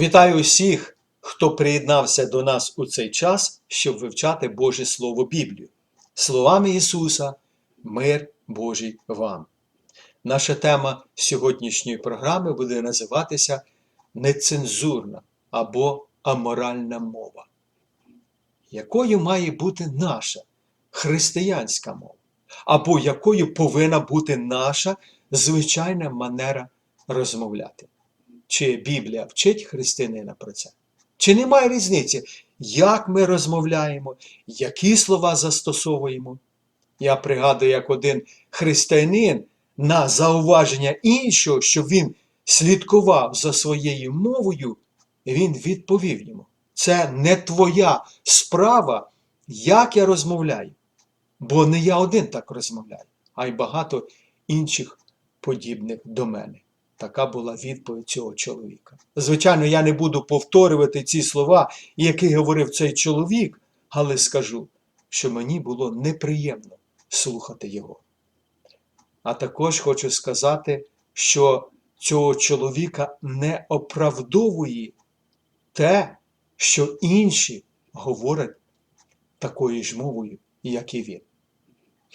Вітаю усіх, хто приєднався до нас у цей час, щоб вивчати Боже Слово Біблію. Словами Ісуса, мир Божий вам. Наша тема сьогоднішньої програми буде називатися нецензурна або аморальна мова. Якою має бути наша християнська мова? Або якою повинна бути наша звичайна манера розмовляти? Чи Біблія вчить християнина про це? Чи немає різниці, як ми розмовляємо, які слова застосовуємо? Я пригадую, як один християнин на зауваження іншого, що він слідкував за своєю мовою, він відповів йому: це не твоя справа, як я розмовляю. Бо не я один так розмовляю, а й багато інших подібних до мене. Така була відповідь цього чоловіка. Звичайно, я не буду повторювати ці слова, які говорив цей чоловік, але скажу, що мені було неприємно слухати його. А також хочу сказати, що цього чоловіка не оправдовує те, що інші говорять такою ж мовою, як і він.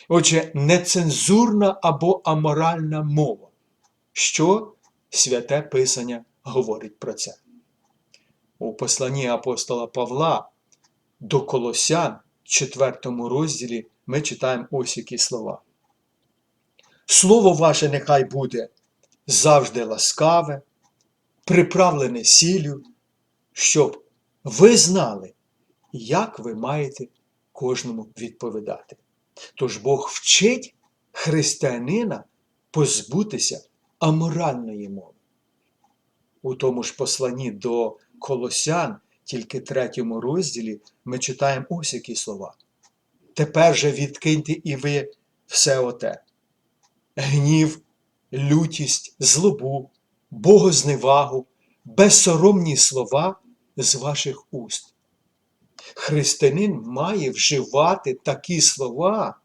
Отже, нецензурна або аморальна мова. Що святе Писання говорить про це? У посланні апостола Павла до Колосян, 4 розділі, ми читаємо ось які слова. Слово ваше нехай буде завжди ласкаве, приправлене сіллю, щоб ви знали, як ви маєте кожному відповідати. Тож Бог вчить християнина позбутися аморальної мови. У тому ж посланні до Колосян, тільки третьому розділі, ми читаємо ось які слова. Тепер же відкиньте і ви все оте: гнів, лютість, злобу, богозневагу, безсоромні слова з ваших уст. Християнин має вживати такі слова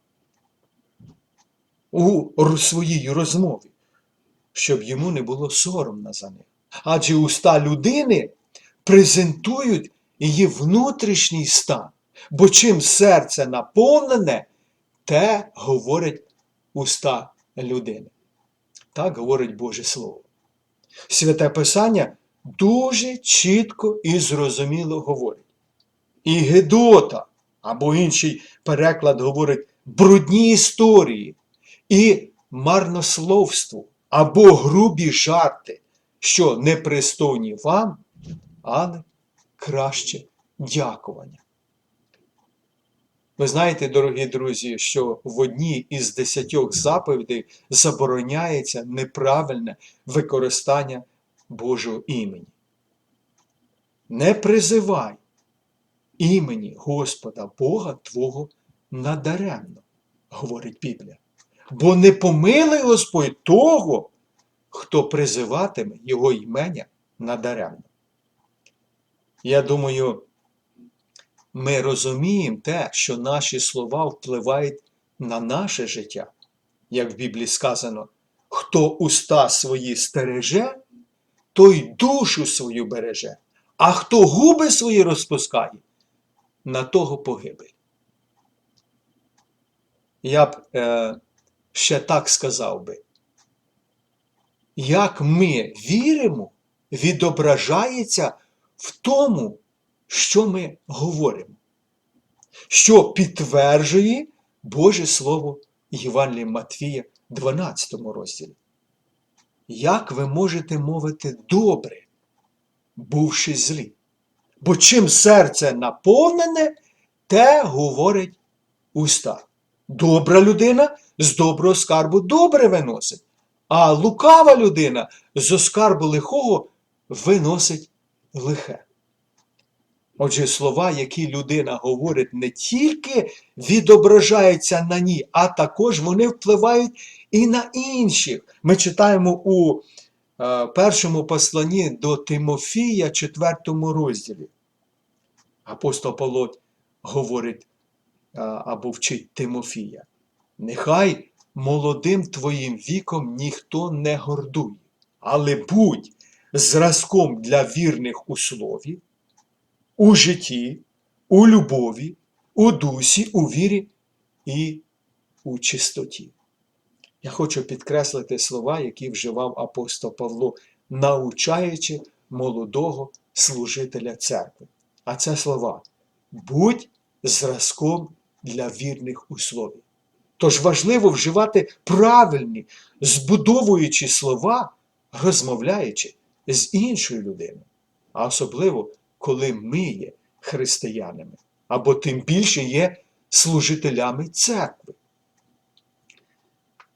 у своїй розмові, щоб йому не було соромно за них. Адже уста людини презентують її внутрішній стан, бо чим серце наповнене, те говорить уста людини. Так говорить Боже Слово. Святе Писання дуже чітко і зрозуміло говорить. І Гедота, або інший переклад говорить брудні історії, і марнословство, або грубі жарти, що непристойні вам, але краще дякування. Ви знаєте, дорогі друзі, що в одній із десятьох заповідей забороняється неправильне використання Божого імені. Не призивай імені Господа Бога Твого надаремно, говорить Біблія. Бо не помилуй Господь того, хто призиватиме Його імення надаремно. Я думаю, ми розуміємо те, що наші слова впливають на наше життя. Як в Біблії сказано, хто уста свої стереже, той душу свою береже, а хто губи свої розпускає, на того погибель. Я б е, ще так сказав би, як ми віримо, відображається в тому, що ми говоримо, що підтверджує Боже Слово Євангелія Матвія 12 розділі. Як ви можете мовити добре, бувши злі? Бо чим серце наповнене, те говорить уста. Добра людина з доброго скарбу добре виносить, а лукава людина з оскарбу лихого виносить лихе. Отже, слова, які людина говорить, не тільки відображаються на ній, а також вони впливають і на інших. Ми читаємо у е, першому посланні до Тимофія, 4 розділі. Апостол Павло говорить е, або вчить Тимофія. Нехай молодим твоїм віком ніхто не гордує, але будь зразком для вірних у слові, у житті, у любові, у дусі, у вірі і у чистоті. Я хочу підкреслити слова, які вживав апостол Павло, научаючи молодого служителя церкви. А це слова будь зразком для вірних у слові. Тож важливо вживати правильні, збудовуючі слова, розмовляючи з іншою людиною, а особливо, коли ми є християнами, або тим більше є служителями церкви.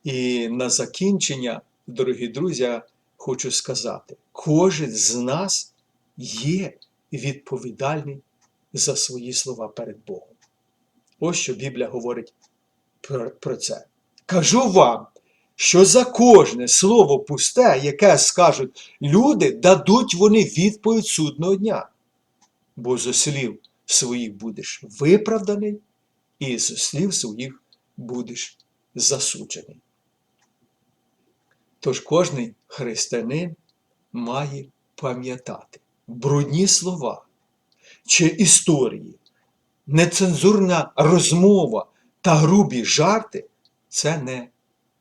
І на закінчення, дорогі друзі, я хочу сказати, кожен з нас є відповідальний за свої слова перед Богом. Ось що Біблія говорить про, це. Кажу вам, що за кожне слово пусте, яке скажуть люди, дадуть вони відповідь судного дня. Бо зо слів своїх будеш виправданий, і зо слів своїх будеш засуджений. Тож кожний християнин має пам'ятати брудні слова чи історії, нецензурна розмова та грубі жарти це не,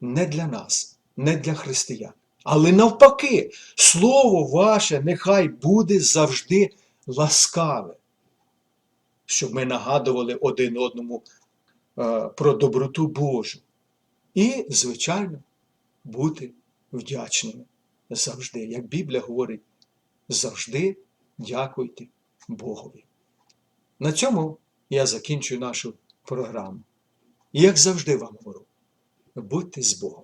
не для нас, не для християн. Але навпаки, слово ваше нехай буде завжди ласкаве, щоб ми нагадували один одному е, про доброту Божу. І, звичайно, бути вдячними завжди. Як Біблія говорить, завжди дякуйте Богові. На цьому я закінчую нашу програму. І як завжди вам говорю, будьте з Богом.